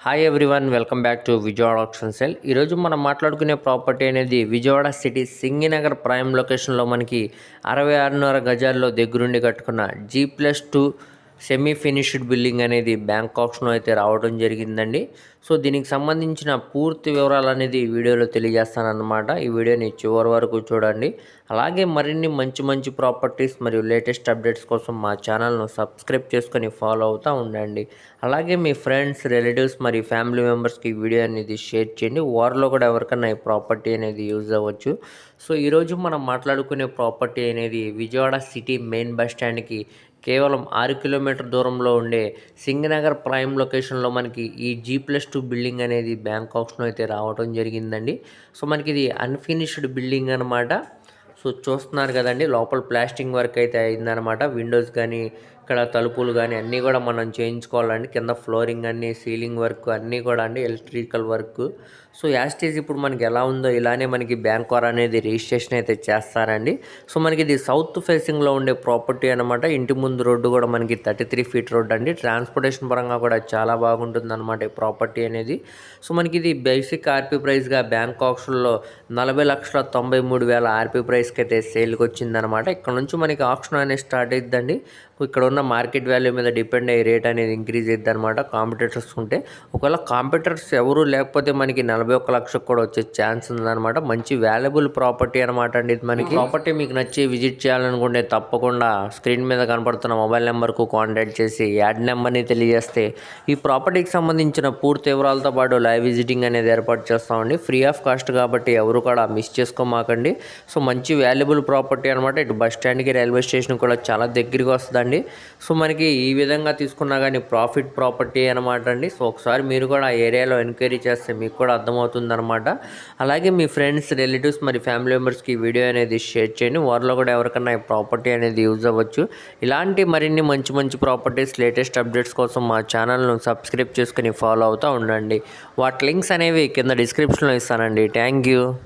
Hi everyone welcome back to Vijayawada option cell ఈరోజు మనం మాట్లాడుకునే ప్రాపర్టీ అనేది విజయవాడ సిటీ సింగినగర్ ప్రైమ్ లొకేషన్లో మనకి అరవై ఆరున్నర గజాల్లో దగ్గరుండి కట్టుకున్న G plus two semi finished building అనేది బ్యాంకాక్స్లో అయితే రావడం జరిగిందండి. సో దీనికి సంబంధించిన పూర్తి వివరాలు అనేది ఈ వీడియోలో తెలియజేస్తానన్నమాట. ఈ వీడియోని చివరి వరకు చూడండి. అలాగే మరిన్ని మంచి మంచి ప్రాపర్టీస్ మరియు లేటెస్ట్ అప్డేట్స్ కోసం మా ఛానల్ను సబ్స్క్రైబ్ చేసుకొని ఫాలో అవుతూ ఉండండి. అలాగే మీ ఫ్రెండ్స్ రిలేటివ్స్ మరియు ఫ్యామిలీ మెంబర్స్కి ఈ వీడియో అనేది షేర్ చేయండి. వారిలో కూడా ఎవరికైనా ఈ ప్రాపర్టీ అనేది యూజ్ అవ్వచ్చు. సో ఈరోజు మనం మాట్లాడుకునే ప్రాపర్టీ అనేది విజయవాడ సిటీ మెయిన్ బస్ స్టాండ్కి కేవలం ఆరు కిలోమీటర్ దూరంలో ఉండే సింగనగర్ ప్రైమ్ లొకేషన్లో మనకి ఈ జీ ప్లస్ టూ బిల్డింగ్ అనేది బ్యాంకాక్స్లో అయితే రావడం జరిగిందండి. సో మనకి ఇది అన్ఫినిష్డ్ బిల్డింగ్ అనమాట సో చూస్తున్నారు కదండి లోపల ప్లాస్టింగ్ వర్క్ అయితే అయిందనమాట విండోస్ కానీ ఇక్కడ తలుపులు కానీ అన్నీ కూడా మనం చేయించుకోవాలండి. కింద ఫ్లోరింగ్ అన్నీ సీలింగ్ వర్క్ అన్నీ కూడా అండి ఎలక్ట్రికల్ వర్క్. సో యాస్టేజ్ ఇప్పుడు మనకి ఎలా ఉందో ఇలానే మనకి బ్యాంక్ అనేది రిజిస్ట్రేషన్ అయితే చేస్తారండి. సో మనకి ఇది సౌత్ ఫేసింగ్లో ఉండే ప్రాపర్టీ అనమాట ఇంటి ముందు రోడ్డు కూడా మనకి థర్టీ త్రీ ఫీట్ రోడ్ అండి. ట్రాన్స్పోర్టేషన్ పరంగా కూడా చాలా బాగుంటుంది అనమాట ఈ ప్రాపర్టీ అనేది. సో మనకి ఇది బేసిక్ ఆర్పీ ప్రైస్గా బ్యాంక్ ఆప్షన్లో నలభై లక్షల తొంభై మూడు వేల ఆర్పీ ప్రైస్కి అయితే సేల్కి వచ్చిందనమాట ఇక్కడ నుంచి మనకి ఆప్షన్ అనేది స్టార్ట్ అయిద్దండి. ఇక్కడ ఉన్న మార్కెట్ వాల్యూ మీద డిపెండ్ అయ్యే రేట్ అనేది ఇంక్రీజ్ అవుతుంది అనమాట కాంపిటేటర్స్ ఉంటే. ఒకవేళ కాంపిటేటర్స్ ఎవరు లేకపోతే మనకి నలభై ఒక్క లక్షకు కూడా వచ్చే ఛాన్స్ ఉందన్నమాట. మంచి వాల్యుబుల్ ప్రాపర్టీ అనమాట అండి ఇది మనకి. ప్రాపర్టీ మీకు నచ్చి విజిట్ చేయాలనుకుంటే తప్పకుండా స్క్రీన్ మీద కనపడుతున్న మొబైల్ నెంబర్కు కాంటాక్ట్ చేసి యాడ్ నెంబర్ని తెలియజేస్తే ఈ ప్రాపర్టీకి సంబంధించిన పూర్తి వివరాలతో పాటు లైవ్ విజిటింగ్ అనేది ఏర్పాటు చేస్తామండి. ఫ్రీ ఆఫ్ కాస్ట్ కాబట్టి ఎవరు కూడా మిస్ చేసుకోమాకండి. సో మంచి వాల్యుబుల్ ప్రాపర్టీ అనమాట ఇటు బస్ స్టాండ్కి రైల్వే స్టేషన్ కూడా చాలా దగ్గరికి వస్తుందండి. సో మనకి ఈ విధంగా తీసుకున్నా కానీ ప్రాఫిట్ ప్రాపర్టీ అనమాట అండి. సో ఒకసారి మీరు కూడా ఆ ఏరియాలో ఎంక్వైరీ చేస్తే మీకు కూడా అర్థమవుతుంది అనమాట అలాగే మీ ఫ్రెండ్స్ రిలేటివ్స్ మరి ఫ్యామిలీ మెంబర్స్కి ఈ వీడియో అనేది షేర్ చేయండి. వారిలో కూడా ఎవరికన్నా ఈ ప్రాపర్టీ అనేది యూజ్ అవ్వచ్చు. ఇలాంటి మరిన్ని మంచి మంచి ప్రాపర్టీస్ లేటెస్ట్ అప్డేట్స్ కోసం మా ఛానల్ను సబ్స్క్రైబ్ చేసుకుని ఫాలో అవుతూ ఉండండి. వాటి లింక్స్ అనేవి కింద డిస్క్రిప్షన్లో ఇస్తానండి. Thank you.